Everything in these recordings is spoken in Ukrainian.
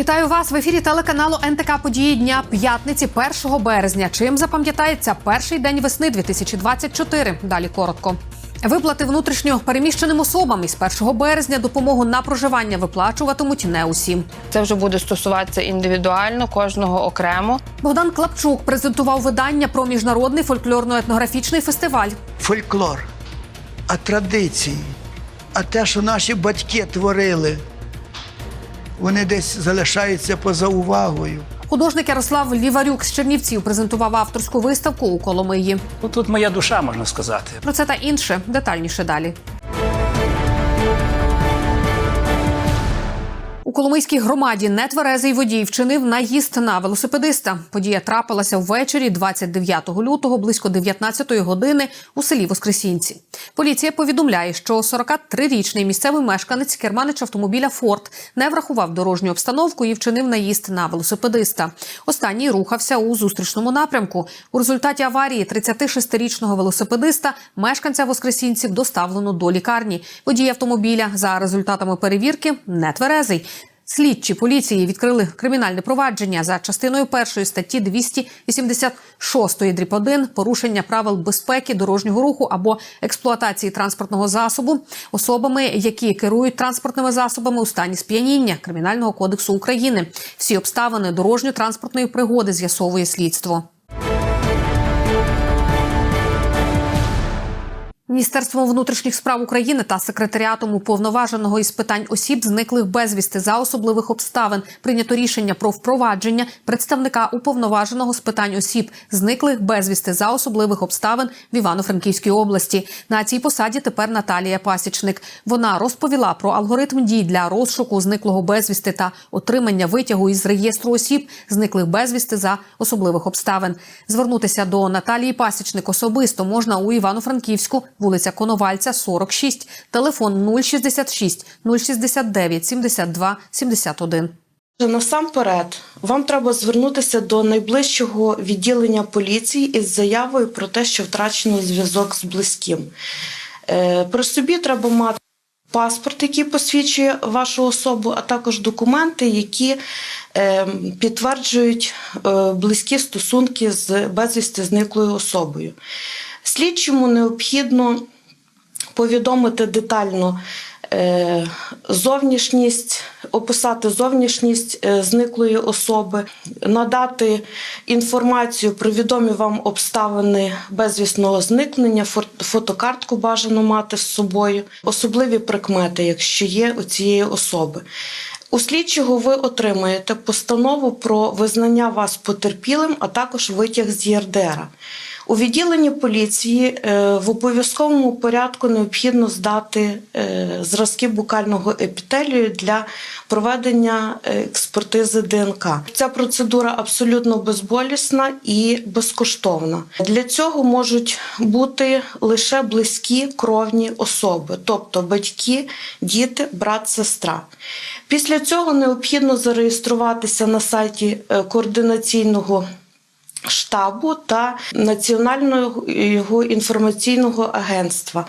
Вітаю вас в ефірі телеканалу НТК Події дня п'ятниці 1 березня. Чим запам'ятається перший день весни 2024? Далі коротко. Виплати внутрішньо переміщеним особам із 1 березня допомогу на проживання виплачуватимуть не усім. Це вже буде стосуватися індивідуально, кожного окремо. Богдан Клапчук презентував видання про міжнародний фольклорно-етнографічний фестиваль. фольклор, а традиції, а те, що наші батьки творили, вони десь залишаються поза увагою. Художник Ярослав Ліварюк з Чернівців презентував авторську виставку у Коломиї. Ну, тут моя душа, можна сказати. Про це та інше детальніше далі. У Коломийській громаді нетверезий водій вчинив наїзд на велосипедиста. Подія трапилася ввечері 29 лютого близько 19 години у селі Воскресінці. Поліція повідомляє, що 43-річний місцевий мешканець керманич автомобіля Форд не врахував дорожню обстановку і вчинив наїзд на велосипедиста. Останній рухався у зустрічному напрямку. У результаті аварії 36-річного велосипедиста мешканця Воскресінців доставлено до лікарні. Водій автомобіля за результатами перевірки нетверезий. Слідчі поліції відкрили кримінальне провадження за частиною першої статті 286 дріб 1 порушення правил безпеки дорожнього руху або експлуатації транспортного засобу особами, які керують транспортними засобами у стані сп'яніння Кримінального кодексу України. Всі обставини дорожньо-транспортної пригоди з'ясовує слідство. Міністерством внутрішніх справ України та секретаріатом уповноваженого із питань осіб, зниклих безвісти за особливих обставин, прийнято рішення про впровадження представника уповноваженого з питань осіб, зниклих безвісти за особливих обставин в Івано-Франківській області. На цій посаді тепер Наталія Пасічник. Вона розповіла про алгоритм дій для розшуку зниклого безвісти та отримання витягу із реєстру осіб, зниклих безвісти за особливих обставин. Звернутися до Наталії Пасічник особисто можна у Івано-Франківську вулиця Коновальця, 46, телефон 066 069 72 71. Насамперед, вам треба звернутися до найближчого відділення поліції із заявою про те, що втрачено зв'язок з близьким. Е, При собі треба мати паспорт, який посвідчує вашу особу, а також документи, які е, підтверджують е, близькі стосунки з безвісти зниклою особою. Слідчому необхідно повідомити детально е, зовнішність, описати зовнішність е, зниклої особи, надати інформацію про відомі вам обставини безвісного зникнення, фотокартку бажано мати з собою, особливі прикмети, якщо є у цієї особи. У слідчого ви отримаєте постанову про визнання вас потерпілим, а також витяг з ЄРДР. У відділенні поліції е, в обов'язковому порядку необхідно здати е, зразки букального епітелію для проведення е, експертизи ДНК. Ця процедура абсолютно безболісна і безкоштовна. Для цього можуть бути лише близькі кровні особи, тобто батьки, діти, брат, сестра. Після цього необхідно зареєструватися на сайті координаційного штабу та Національного його інформаційного агентства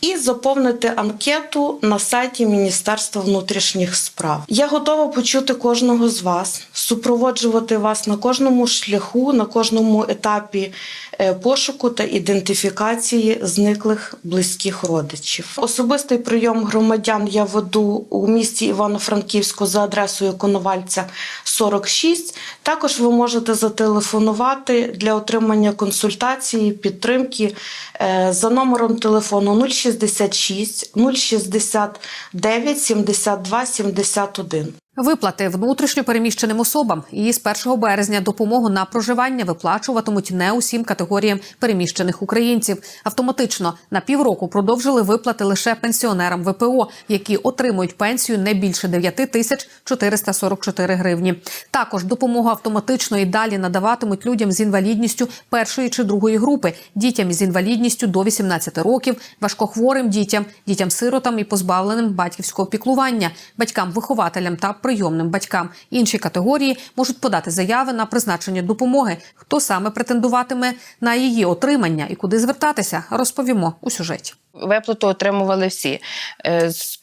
і заповнити анкету на сайті Міністерства внутрішніх справ. Я готова почути кожного з вас, супроводжувати вас на кожному шляху, на кожному етапі е, пошуку та ідентифікації зниклих близьких родичів. Особистий прийом громадян я веду у місті Івано-Франківську за адресою Коновальця 46. Також ви можете зателефонувати для отримання консультації, підтримки е, за номером телефону 066 069 72 71. Виплати внутрішньо переміщеним особам і з 1 березня допомогу на проживання виплачуватимуть не усім категоріям переміщених українців. Автоматично на півроку продовжили виплати лише пенсіонерам ВПО, які отримують пенсію не більше 9 тисяч 444 гривні. Також допомогу автоматично і далі надаватимуть людям з інвалідністю першої чи другої групи, дітям з інвалідністю до 18 років, важкохворим дітям, дітям-сиротам і позбавленим батьківського піклування, батькам-вихователям та прийомним батькам. Інші категорії можуть подати заяви на призначення допомоги. Хто саме претендуватиме на її отримання і куди звертатися, розповімо у сюжеті. Виплату отримували всі. Е, З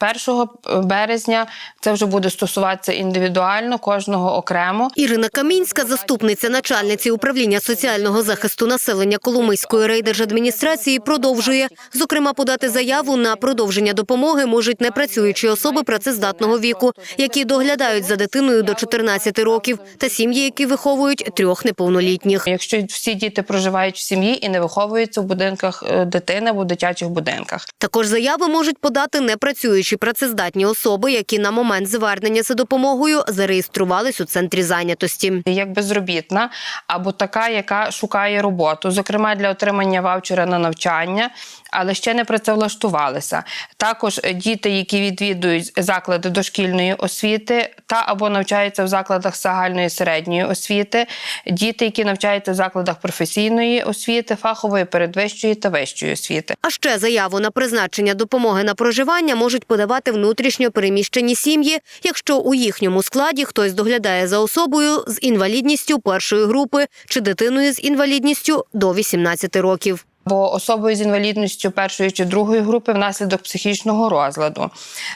1 березня це вже буде стосуватися індивідуально, кожного окремо. Ірина Камінська, заступниця начальниці управління соціального захисту населення Коломийської райдержадміністрації, продовжує. Зокрема, подати заяву на продовження допомоги можуть непрацюючі особи працездатного віку, які доглядають за дитиною до 14 років, та сім'ї, які виховують трьох неповнолітніх. Якщо всі діти проживають в сім'ї і не виховуються в будинках е, дитини або дитячих будинках. Також заяви можуть подати непрацюючі працездатні особи, які на момент звернення за допомогою зареєструвались у центрі зайнятості. як безробітна або така, яка шукає роботу, зокрема для отримання ваучера на навчання, але ще не працевлаштувалися. Також діти, які відвідують заклади дошкільної освіти та або навчаються в закладах загальної середньої освіти, діти, які навчаються в закладах професійної освіти, фахової передвищої та вищої освіти. А ще заяву на призначення допомоги на проживання можуть подавати внутрішньо переміщені сім'ї, якщо у їхньому складі хтось доглядає за особою з інвалідністю першої групи чи дитиною з інвалідністю до 18 років. Або особою з інвалідністю першої чи другої групи внаслідок психічного розладу.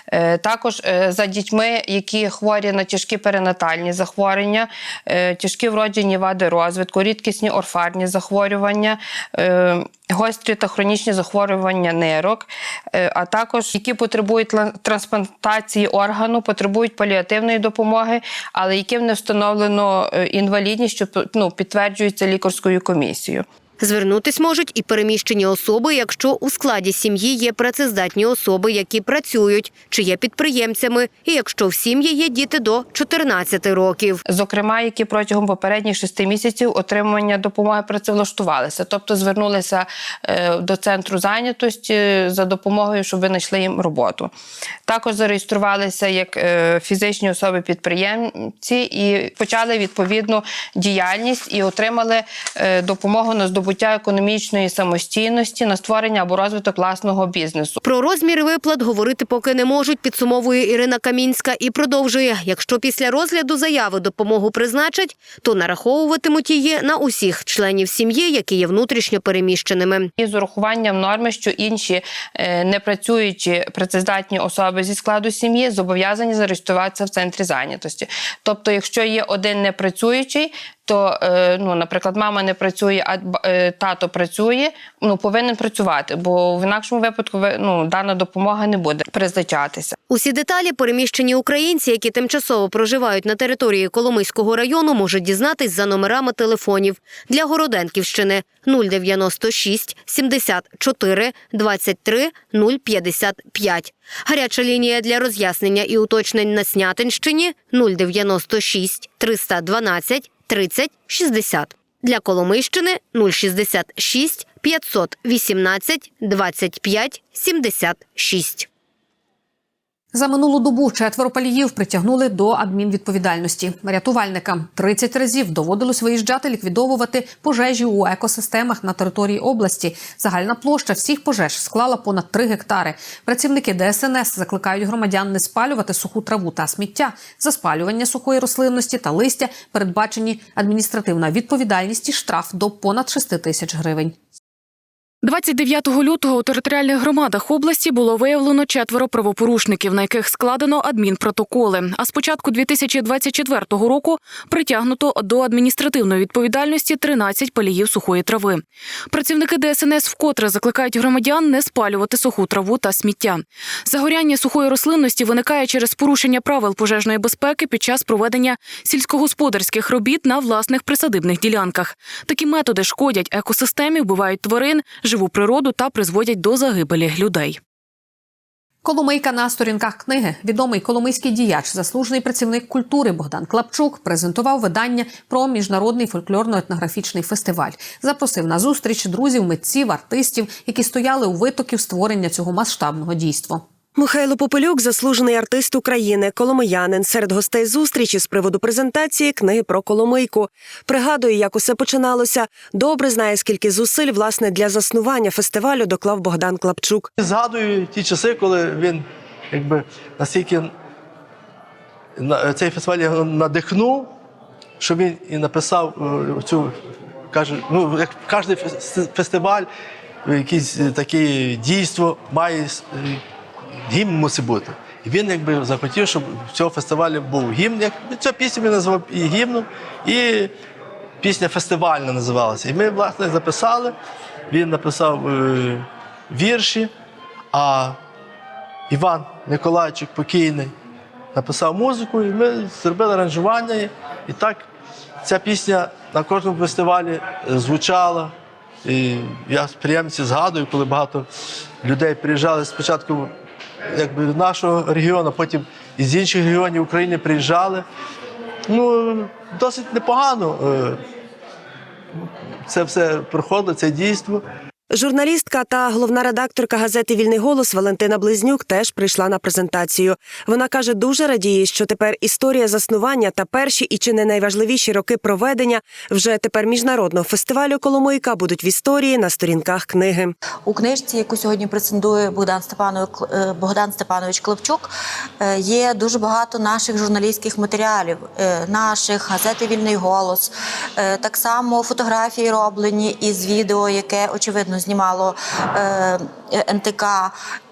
Е, Також е, за дітьми, які хворі на тяжкі перинатальні захворювання, е, тяжкі вроджені вади розвитку, рідкісні орфарні захворювання, гострі та хронічні захворювання нирок, а також які потребують трансплантації органу, потребують паліативної допомоги, але яким не встановлено інвалідність, що ну, підтверджується лікарською комісією. Звернутись можуть і переміщені особи, якщо у складі сім'ї є працездатні особи, які працюють, чи є підприємцями, і якщо в сім'ї є діти до 14 років. зокрема, які протягом попередніх шести місяців отримання допомоги працевлаштувалися, тобто звернулися е, до центру зайнятості за допомогою, щоб ви знайшли їм роботу. Також зареєструвалися як е, фізичні особи-підприємці і почали відповідну діяльність і отримали е, допомогу на здобуття економічної самостійності, на створення або розвиток власного бізнесу. Про розмір виплат говорити поки не можуть, підсумовує Ірина Камінська і продовжує. Якщо після розгляду заяви допомогу призначать, то нараховуватимуть її на усіх членів сім'ї, які є внутрішньо переміщеними. І з урахуванням норми, що інші е, непрацюючі працездатні особи зі складу сім'ї зобов'язані зареєструватися в центрі зайнятості. Тобто, якщо є один непрацюючий, то, е, ну, наприклад, мама не працює, а е, тато працює, ну повинен працювати, бо в інакшому випадку ну, дана допомога не буде призначатися. Усі деталі переміщені українці, які тимчасово проживають на території Коломийського району, можуть дізнатись за номерами телефонів для Городенківщини 096 74 23 055. Гаряча лінія для роз'яснення і уточнень на Снятинщині 096 312 30 60. Для Коломийщини 066 518 25 76. За минулу добу четверо паліїв притягнули до адмінвідповідальності. Рятувальникам 30 разів доводилось виїжджати ліквідовувати пожежі у екосистемах на території області. Загальна площа всіх пожеж склала понад 3 гектари. Працівники ДСНС закликають громадян не спалювати суху траву та сміття. За спалювання сухої рослинності та листя передбачені адміністративна відповідальність і штраф до понад 6 тисяч гривень. 29 лютого у територіальних громадах області було виявлено четверо правопорушників, на яких складено адмінпротоколи. А з початку 2024 року притягнуто до адміністративної відповідальності 13 паліїв сухої трави. Працівники ДСНС вкотре закликають громадян не спалювати суху траву та сміття. Загоряння сухої рослинності виникає через порушення правил пожежної безпеки під час проведення сільськогосподарських робіт на власних присадибних ділянках. Такі методи шкодять екосистемі, вбивають тварин, живу природу та призводять до загибелі людей. Коломийка на сторінках книги. Відомий коломийський діяч, заслужений працівник культури Богдан Клапчук презентував видання про міжнародний фольклорно-етнографічний фестиваль. Запросив на зустріч друзів, митців, артистів, які стояли у витоків створення цього масштабного дійства. Михайло Попелюк, заслужений артист України, коломиянин. Серед гостей зустрічі з приводу презентації книги про Коломийку. Пригадує, як усе починалося. Добре знає, скільки зусиль власне для заснування фестивалю доклав Богдан Клапчук. Згадую ті часи, коли він якби настільки на- цей фестиваль його надихнув, що він і написав е, цю, каже, ну, як кожен фестиваль, якесь е, таке дійство має е, гімн мусить бути. Він якби захотів, щоб в цього фестивалі був гімн. Як ця пісня він назвав і гімном, і пісня фестивальна називалася. І ми, власне, записали. Він написав е, вірші, а Іван Николайчик покійний написав музику, і ми зробили аранжування. І так ця пісня на кожному фестивалі е, звучала. І я з приємці згадую, коли багато людей приїжджали спочатку якби, нашого регіону, потім із інших регіонів України приїжджали. Ну, досить непогано е, це все проходило, це дійство. Журналістка та головна редакторка газети Вільний голос Валентина Близнюк теж прийшла на презентацію. Вона каже, дуже радіє, що тепер історія заснування та перші і чи не найважливіші роки проведення вже тепер міжнародного фестивалю Коломийка будуть в історії на сторінках книги. У книжці, яку сьогодні презентує Богдан Степанович, Богдан Степанович Клопчук, е, є дуже багато наших журналістських матеріалів, е, наших газети Вільний голос, е, так само фотографії роблені із відео, яке очевидно знімало е, НТК.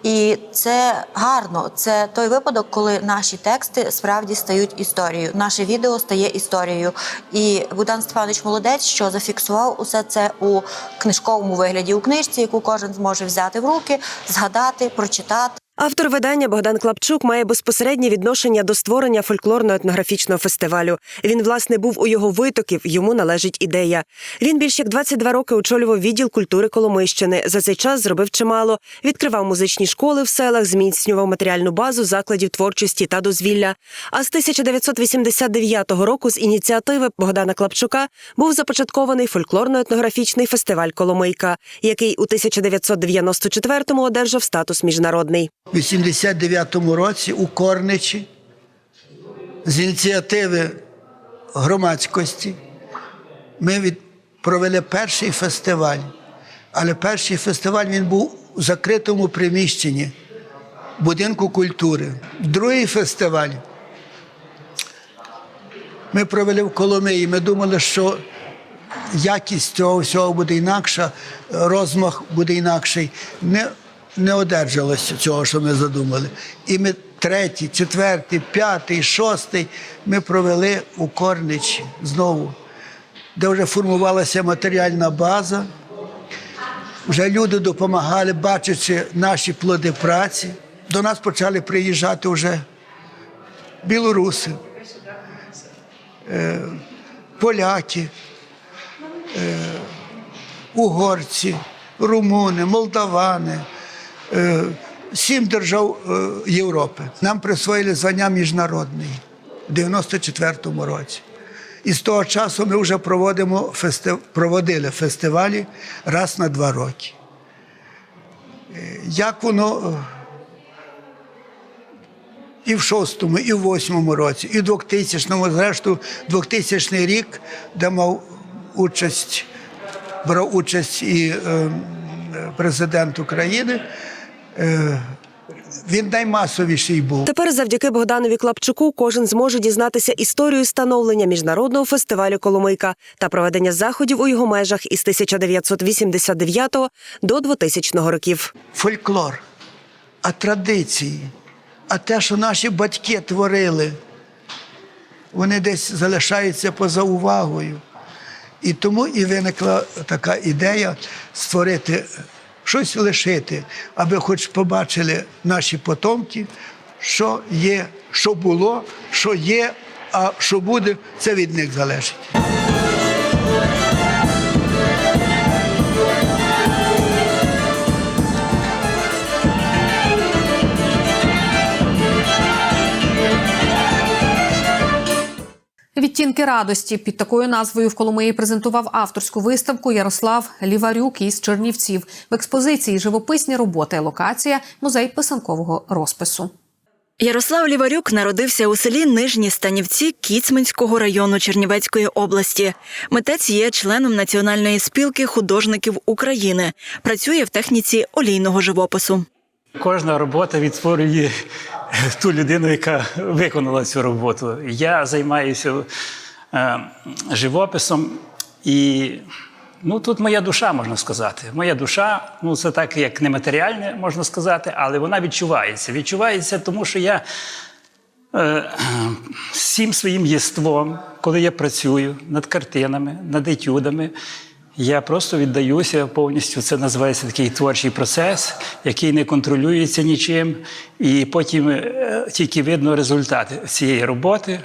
І це гарно. Це той випадок, коли наші тексти справді стають історією. Наше відео стає історією. І Богдан Стефанович молодець, що зафіксував усе це у книжковому вигляді у книжці, яку кожен зможе взяти в руки, згадати, прочитати. Автор видання Богдан Клапчук має безпосереднє відношення до створення фольклорно-етнографічного фестивалю. Він, власне, був у його витоків, йому належить ідея. Він більш як 22 роки очолював відділ культури Коломийщини. За цей час зробив чимало, відкривав музичні школи в селах, зміцнював матеріальну базу закладів творчості та дозвілля. А з 1989 року з ініціативи Богдана Клапчука був започаткований фольклорно-етнографічний фестиваль Коломийка, який у 1994-му одержав статус міжнародний. У 89-му році у Корничі з ініціативи громадськості ми від... провели перший фестиваль. Але перший фестиваль він був у закритому приміщенні будинку культури. Другий фестиваль ми провели в Коломиї. Ми думали, що якість цього всього буде інакша, розмах буде інакший. Не, не одержалося цього, що ми задумали. І ми третій, четвертий, п'ятий, шостий ми провели у Корничі знову, де вже формувалася матеріальна база. Вже люди допомагали, бачачи наші плоди праці. До нас почали приїжджати вже білоруси, е, поляки, е, угорці, румуни, молдавани, сім держав е, Європи. Нам присвоїли звання міжнародний в 94-му році. І з того часу ми вже проводимо фести... проводили фестивалі раз на два роки. Е, Як воно е, і в шостому, і в восьмому році, і в 2000-му, зрештою, 2000 рік, де мав участь, брав участь і е, президент України. Е, він наймасовіший був. Тепер, завдяки Богданові Клапчуку, кожен зможе дізнатися історію становлення міжнародного фестивалю Коломийка та проведення заходів у його межах із 1989 до 2000 років. фольклор, а традиції, а те, що наші батьки творили, вони десь залишаються поза увагою. І тому і виникла така ідея створити щось лишити, аби хоч побачили наші потомки, що є, що було, що є, а що буде, це від них залежить. Відтінки радості під такою назвою в Коломиї презентував авторську виставку Ярослав Ліварюк із Чернівців в експозиції живописні роботи. Локація музей писанкового розпису. Ярослав Ліварюк народився у селі Нижні Станівці Кіцманського району Чернівецької області. Митець є членом Національної спілки художників України. Працює в техніці олійного живопису. Кожна робота відтворює ту людину, яка виконала цю роботу. Я займаюся е, живописом і Ну тут моя душа, можна сказати. Моя душа, ну це так як нематеріальне, можна сказати, але вона відчувається. Відчувається, тому що я е, всім своїм єством, коли я працюю над картинами, над етюдами, я просто віддаюся повністю. Це називається такий творчий процес, який не контролюється нічим, і потім е, тільки видно результати цієї роботи.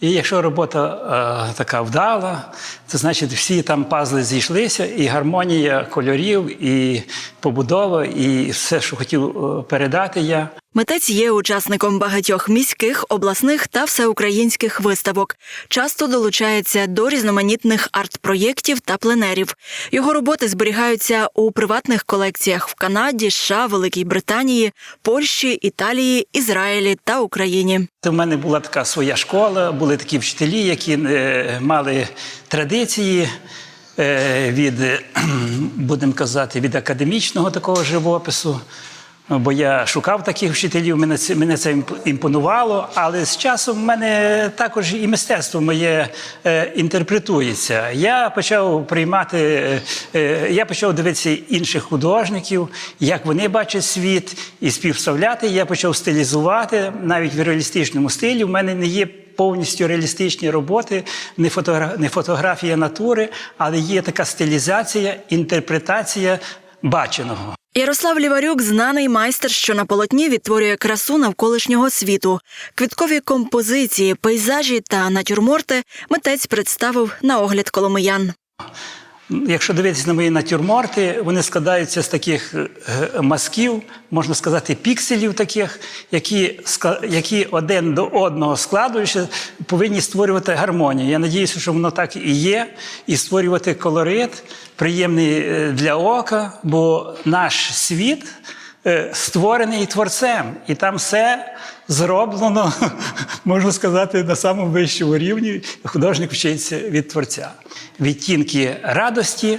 І якщо робота е, така вдала, то значить всі там пазли зійшлися, і гармонія кольорів, і побудова, і все, що хотів е, передати я. Митець є учасником багатьох міських, обласних та всеукраїнських виставок. Часто долучається до різноманітних арт-проєктів та пленерів. Його роботи зберігаються у приватних колекціях в Канаді, США, Великій Британії, Польщі, Італії, Ізраїлі та Україні. Це в мене була така своя школа, були такі вчителі, які е, мали традиції е, від, будемо казати, від академічного такого живопису. Бо я шукав таких вчителів, мене це, мене це імп- імпонувало, але з часом в мене також і мистецтво моє е, інтерпретується. Я почав приймати, е, е, я почав дивитися інших художників, як вони бачать світ, і співставляти. Я почав стилізувати навіть в реалістичному стилі. В мене не є повністю реалістичні роботи, не, фотогра... не фотографія натури, але є така стилізація, інтерпретація баченого. Ярослав Ліварюк знаний майстер, що на полотні відтворює красу навколишнього світу. Квіткові композиції, пейзажі та натюрморти митець представив на огляд коломиян. Якщо дивитися на мої натюрморти, вони складаються з таких е, мазків, можна сказати, пікселів таких, які, які один до одного складуючи, повинні створювати гармонію. Я надіюся, що воно так і є, і створювати колорит, приємний е, для ока, бо наш світ е, створений творцем, і там все зроблено, можна сказати, на самому вищому рівні. Художник вчиться від творця. Відтінки радості.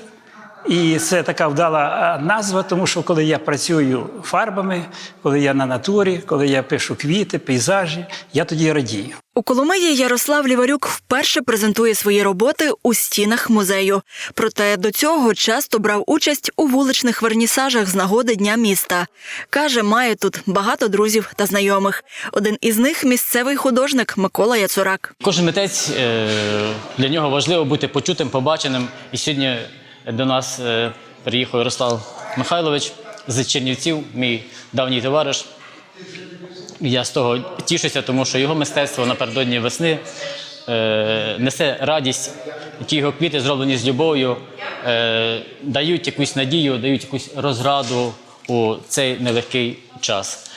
І це така вдала назва, тому що коли я працюю фарбами, коли я на натурі, коли я пишу квіти, пейзажі, я тоді радію. У Коломиї Ярослав Ліварюк вперше презентує свої роботи у стінах музею. Проте до цього часто брав участь у вуличних вернісажах з нагоди Дня міста. Каже, має тут багато друзів та знайомих. Один із них місцевий художник Микола Яцурак. Кожен митець е, для нього важливо бути почутим, побаченим. І сьогодні до нас е, приїхав Ярослав Михайлович з Чернівців, мій давній товариш. Я з того тішуся, тому що його мистецтво напередодні весни е, несе радість. Ті його квіти, зроблені з любов'ю, е, дають якусь надію, дають якусь розраду у цей нелегкий час.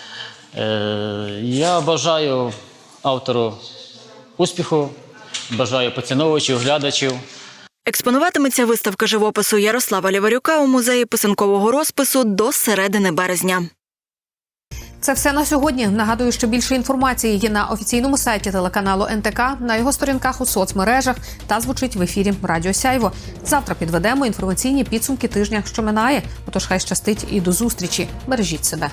Я бажаю автору успіху, бажаю поціновувачів, глядачів. Експонуватиметься виставка живопису Ярослава Ліварюка у музеї писанкового розпису до середини березня. Це все на сьогодні. Нагадую, що більше інформації є на офіційному сайті телеканалу НТК, на його сторінках у соцмережах та звучить в ефірі Радіо Сяйво. Завтра підведемо інформаційні підсумки тижня, що минає. Отож, хай щастить і до зустрічі. Бережіть себе.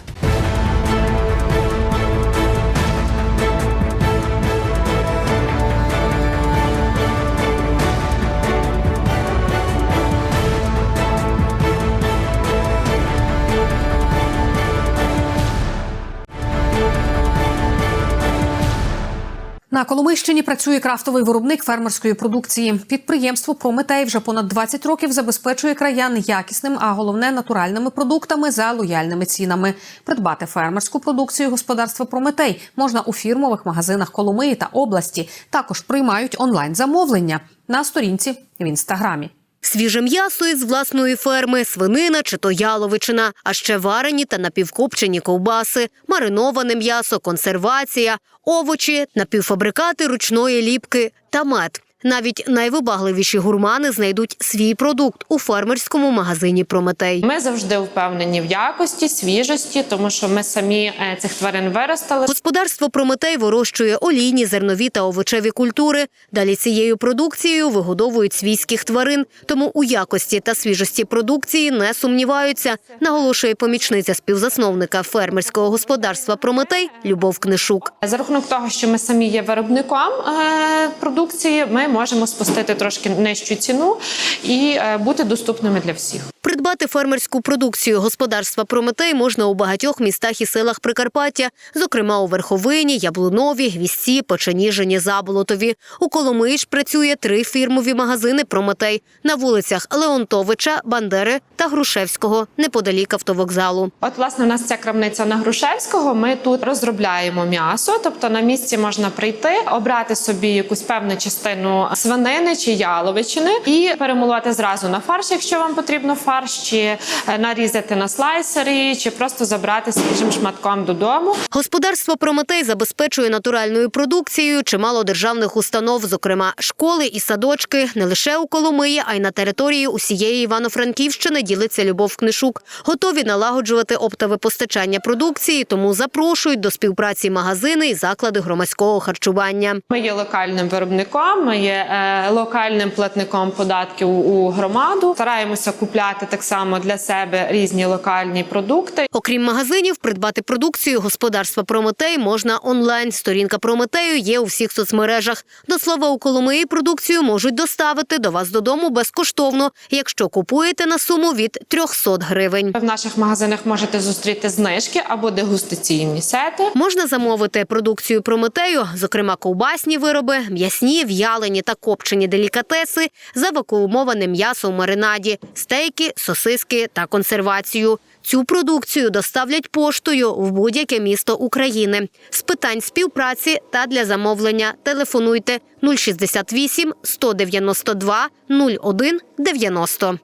На Коломийщині працює крафтовий виробник фермерської продукції. Підприємство Прометей вже понад 20 років забезпечує краян якісним, а головне натуральними продуктами за лояльними цінами. Придбати фермерську продукцію господарства Прометей можна у фірмових магазинах Коломиї та області. Також приймають онлайн замовлення на сторінці в інстаграмі. Свіже м'ясо із власної ферми, свинина чи то яловичина, а ще варені та напівкопчені ковбаси, мариноване м'ясо, консервація, овочі, напівфабрикати ручної ліпки та мед. Навіть найвибагливіші гурмани знайдуть свій продукт у фермерському магазині Прометей. Ми завжди впевнені в якості, свіжості, тому що ми самі е, цих тварин виростали. Господарство Прометей вирощує олійні, зернові та овочеві культури. Далі цією продукцією вигодовують свійських тварин, тому у якості та свіжості продукції не сумніваються, наголошує помічниця співзасновника фермерського господарства Прометей Любов Книшук. За рахунок того, що ми самі є виробником е, продукції, ми можемо спустити трошки нижчу ціну і е, бути доступними для всіх. Придбати фермерську продукцію господарства Прометей можна у багатьох містах і селах Прикарпаття, зокрема у Верховині, Яблунові, Гвісті, Печеніжині, Заболотові. У Коломиї ж працює три фірмові магазини Прометей на вулицях Леонтовича, Бандери та Грушевського, неподалік автовокзалу. От, власне, у нас ця крамниця на Грушевського. Ми тут розробляємо м'ясо, тобто на місці можна прийти, обрати собі якусь певну частину свинини чи яловичини і перемолоти зразу на фарш, якщо вам потрібно фарш, чи е, нарізати на слайсери, чи просто забрати свіжим шматком додому. Господарство Прометей забезпечує натуральною продукцією чимало державних установ, зокрема школи і садочки, не лише у Коломиї, а й на території усієї Івано-Франківщини ділиться Любов Книшук. Готові налагоджувати оптове постачання продукції, тому запрошують до співпраці магазини і заклади громадського харчування. Ми є локальним виробником, ми є е, локальним платником податків у громаду. Стараємося купляти так само для себе різні локальні продукти. Окрім магазинів, придбати продукцію господарства Прометей можна онлайн. Сторінка Прометею є у всіх соцмережах. До слова, у Коломиї продукцію можуть доставити до вас додому безкоштовно, якщо купуєте на суму від 300 гривень. В наших магазинах можете зустріти знижки або дегустаційні сети. Можна замовити продукцію Прометею, зокрема ковбасні вироби, м'ясні, в'ялені та копчені делікатеси, завакуумоване м'ясо в маринаді, стейки, сосиски та консервацію. Цю продукцію доставлять поштою в будь-яке місто України. З питань співпраці та для замовлення телефонуйте 068 192 01 90.